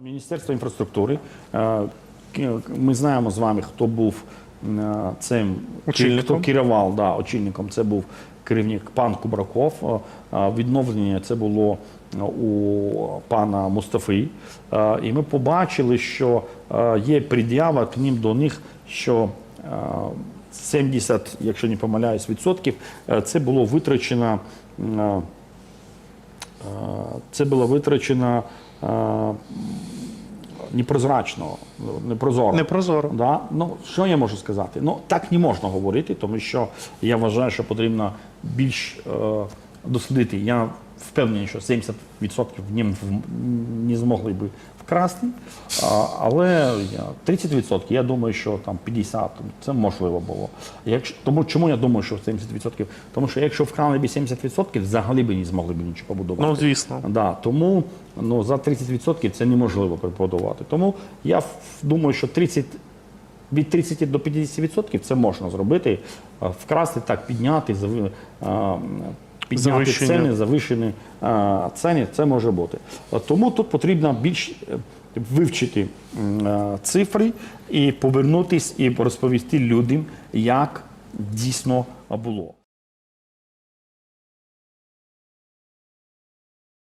Міністерство інфраструктури. е, Ми знаємо з вами, хто був е, цим Очільником. хто керував да, очільником. Це був керівник пан Кубраков. Е, Відновлення це було у пана Мустафи. І ми побачили, що є пред'ява к ним до них, що е, 70, якщо не помиляюсь, відсотків, це було витрачено. Це було витрачено непрозрачно, непрозоро. Непрозоро. Да? Ну, що я можу сказати? Ну, так не можна говорити, тому що я вважаю, що потрібно більш е, дослідити. Я впевнений, що 70% в нім в- не змогли би вкрасти, але 30% я думаю, що там 50% це можливо було. Якщо, тому чому я думаю, що 70%? Тому що якщо вкрали б 70%, взагалі б не змогли б нічого побудувати. Ну, звісно. Да, тому ну, за 30% це неможливо преподавати. Тому я думаю, що 30, від 30 до 50% це можна зробити. Вкрасти так, підняти, підняти Завищення. ціни, завищені а, ціни, це може бути. Тому тут потрібно більш е, вивчити е, цифри і повернутися і розповісти людям, як дійсно було.